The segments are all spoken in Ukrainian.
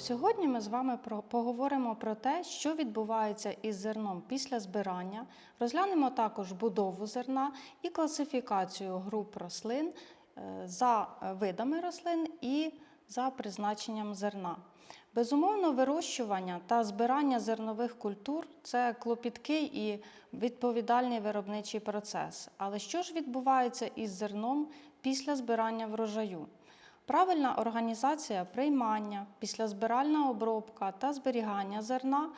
Сьогодні ми з вами про- поговоримо про те, що відбувається із зерном після збирання. Розглянемо також будову зерна і класифікацію груп рослин е, за видами рослин і за призначенням зерна. Безумовно, вирощування та збирання зернових культур це клопіткий і відповідальний виробничий процес. Але що ж відбувається із зерном після збирання врожаю? Правильна організація приймання, післязбиральна обробка та зберігання зерна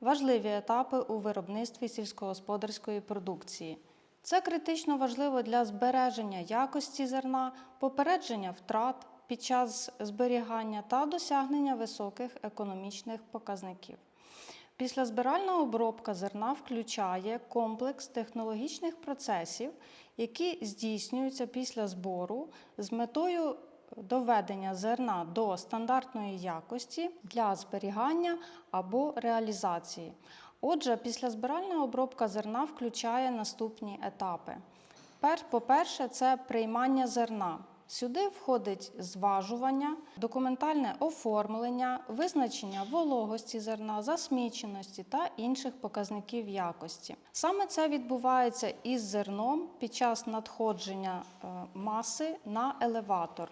важливі етапи у виробництві сільськогосподарської продукції. Це критично важливо для збереження якості зерна, попередження втрат під час зберігання та досягнення високих економічних показників. Післязбиральна обробка зерна включає комплекс технологічних процесів, які здійснюються після збору з метою доведення зерна до стандартної якості для зберігання або реалізації. Отже, післязбиральна обробка зерна включає наступні етапи. По-перше, це приймання зерна. Сюди входить зважування, документальне оформлення, визначення вологості зерна, засміченості та інших показників якості. Саме це відбувається із зерном під час надходження е, маси на елеватор.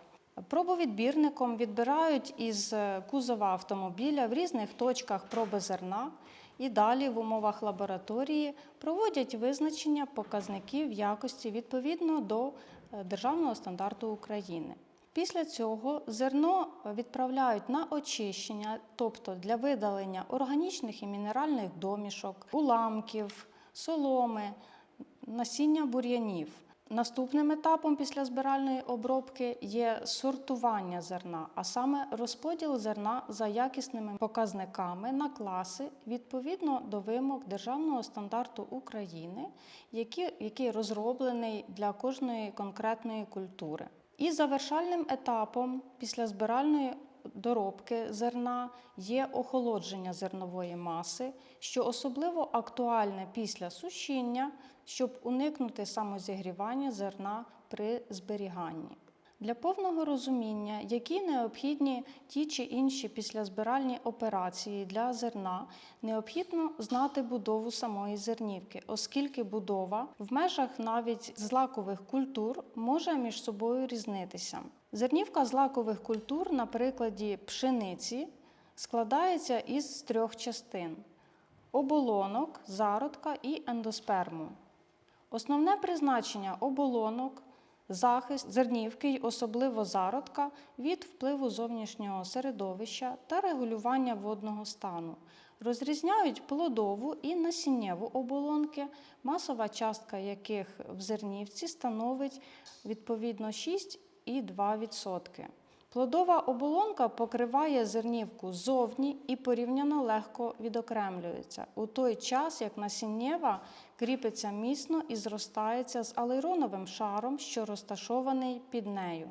Пробовідбірником відбирають із е, кузова автомобіля в різних точках проби зерна і далі в умовах лабораторії проводять визначення показників якості відповідно до е, державного стандарту України. Після цього зерно відправляють на очищення, тобто для видалення органічних і мінеральних домішок, уламків, соломи, насіння бур'янів. Наступним етапом після збиральної обробки є сортування зерна, а саме розподіл зерна за якісними показниками на класи відповідно до вимог державного стандарту України, який, який розроблений для кожної конкретної культури. І завершальним етапом після збиральної доробки зерна є охолодження зернової маси, що особливо актуальне після сушіння, щоб уникнути самозігрівання зерна при зберіганні. Для повного розуміння, які необхідні ті чи інші післязбиральні операції для зерна, необхідно знати будову самої зернівки, оскільки будова в межах навіть злакових культур може між собою різнитися. Зернівка злакових культур на прикладі пшениці складається із трьох частин: оболонок, зародка і ендосперму. Основне призначення оболонок захист зернівки й особливо зародка від впливу зовнішнього середовища та регулювання водного стану. Розрізняють плодову і насіннєву оболонки, масова частка яких в зернівці становить відповідно 6,2%. Плодова оболонка покриває зернівку ззовні і порівняно легко відокремлюється, у той час як насіннєва кріпиться міцно і зростається з алейроновим шаром, що розташований під нею.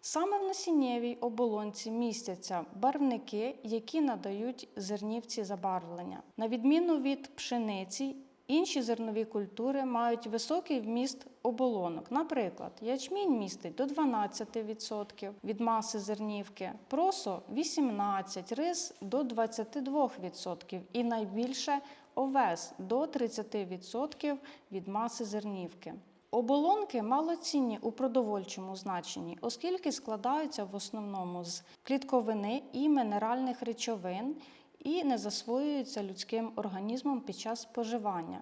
Саме в насіннєвій оболонці містяться барвники, які надають зернівці забарвлення. На відміну від пшениці, інші зернові культури мають високий вміст оболонок. Наприклад, ячмінь містить до 12% від маси зернівки, просо 18%, рис до 22% і найбільше овес до 30% від маси зернівки. Оболонки малоцінні у продовольчому значенні, оскільки складаються в основному з клітковини і мінеральних речовин і не засвоюються людським організмом під час споживання.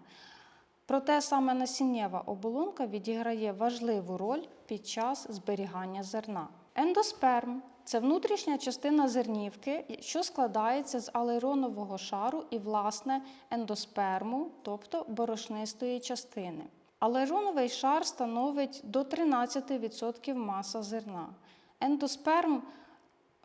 Проте саме насіннєва оболонка відіграє важливу роль під час зберігання зерна. Ендосперм це внутрішня частина зернівки, що складається з алейронового шару і, власне, ендосперму, тобто борошнистої частини. Алейроновий шар становить до 13% маса зерна. Ендосперм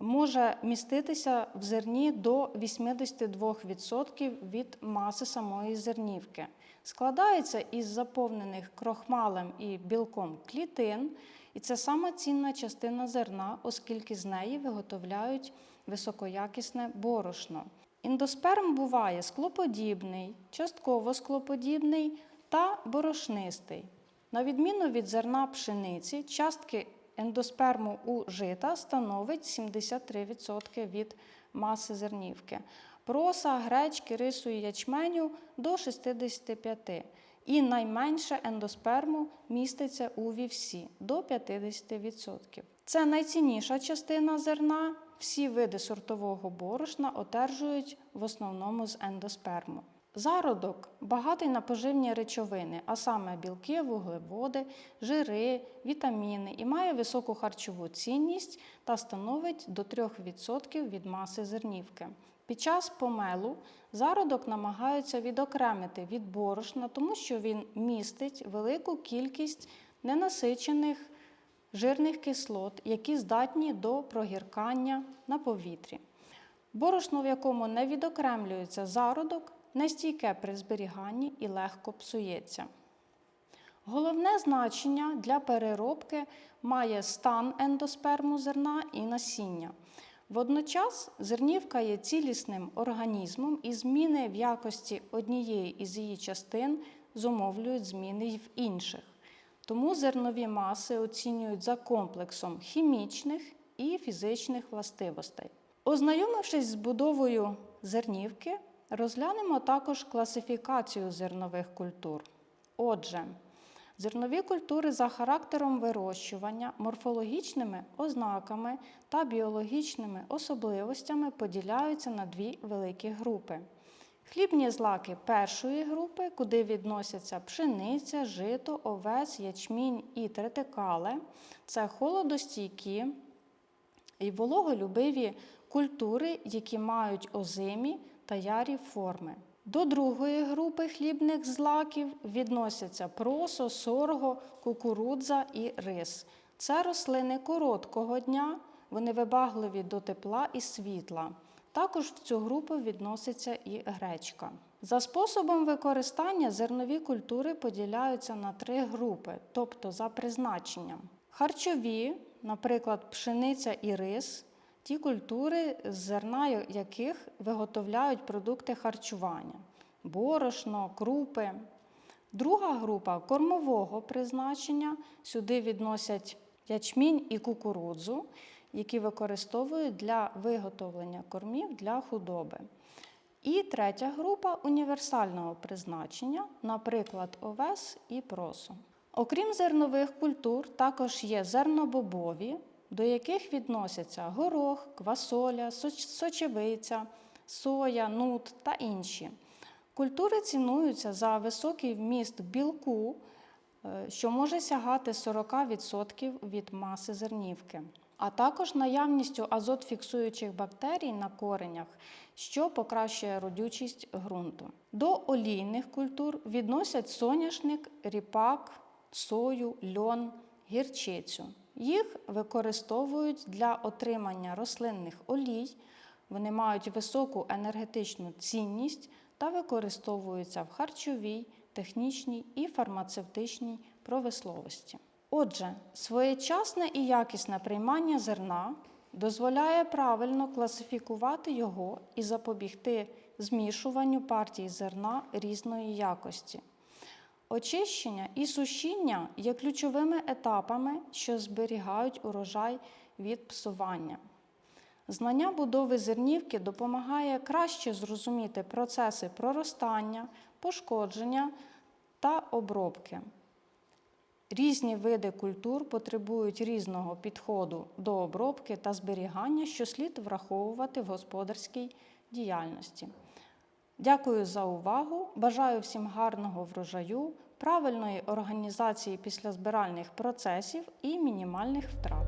може міститися в зерні до 82% від маси самої зернівки. Складається із заповнених крохмалем і білком клітин, і це сама цінна частина зерна, оскільки з неї виготовляють високоякісне борошно. Індосперм буває склоподібний, частково склоподібний та борошнистий. На відміну від зерна пшениці, частки ендосперму у жита становить 73% від маси зернівки. Проса, гречки, рису і ячменю до 65%. І найменше ендосперму міститься у вівсі до 50%. Це найцінніша частина зерна. Всі види сортового борошна одержують в основному з ендосперму. Зародок багатий на поживні речовини, а саме білки, вуглеводи, жири, вітаміни і має високу харчову цінність та становить до 3% від маси зернівки. Під час помелу зародок намагаються відокремити від борошна, тому що він містить велику кількість ненасичених жирних кислот, які здатні до прогіркання на повітрі. Борошно, в якому не відокремлюється зародок, нестійке при зберіганні і легко псується. Головне значення для переробки має стан ендосперму зерна і насіння. Водночас зернівка є цілісним організмом і зміни в якості однієї із її частин зумовлюють зміни й в інших. Тому зернові маси оцінюють за комплексом хімічних і фізичних властивостей. Ознайомившись з будовою зернівки, розглянемо також класифікацію зернових культур. Отже, зернові культури за характером вирощування, морфологічними ознаками та біологічними особливостями поділяються на дві великі групи. Хлібні злаки першої групи, куди відносяться пшениця, жито, овес, ячмінь і третикале, це холодостійкі і вологолюбиві культури, які мають озимі та ярі форми. До другої групи хлібних злаків відносяться просо, сорго, кукурудза і рис. Це рослини короткого дня, вони вибагливі до тепла і світла. Також в цю групу відноситься і гречка. За способом використання зернові культури поділяються на три групи, тобто за призначенням. Харчові, наприклад, пшениця і рис, ті культури, з зерна яких виготовляють продукти харчування, борошно, крупи. Друга група кормового призначення. Сюди відносять ячмінь і кукурудзу, які використовують для виготовлення кормів для худоби. І третя група універсального призначення, наприклад, овес і просо. Окрім зернових культур, також є зернобобові, до яких відносяться горох, квасоля, сочевиця, соя, нут та інші. Культури цінуються за високий вміст білку, е, що може сягати 40% від маси зернівки, а також наявністю азотфіксуючих бактерій на коренях, що покращує родючість ґрунту. До олійних культур відносять соняшник, ріпак, сою, льон, гірчицю. Їх використовують для отримання рослинних олій, вони мають високу енергетичну цінність та використовуються в харчовій, технічній і фармацевтичній промисловості. Отже, своєчасне і якісне приймання зерна дозволяє правильно класифікувати його і запобігти змішуванню партій зерна різної якості. Очищення і сушіння є ключовими етапами, що зберігають урожай від псування. Знання будови зернівки допомагає краще зрозуміти процеси проростання, пошкодження та обробки. Різні види культур потребують різного підходу до обробки та зберігання, що слід враховувати в господарській діяльності. Дякую за увагу. Бажаю всім гарного врожаю, правильної організації післязбиральних процесів і мінімальних втрат.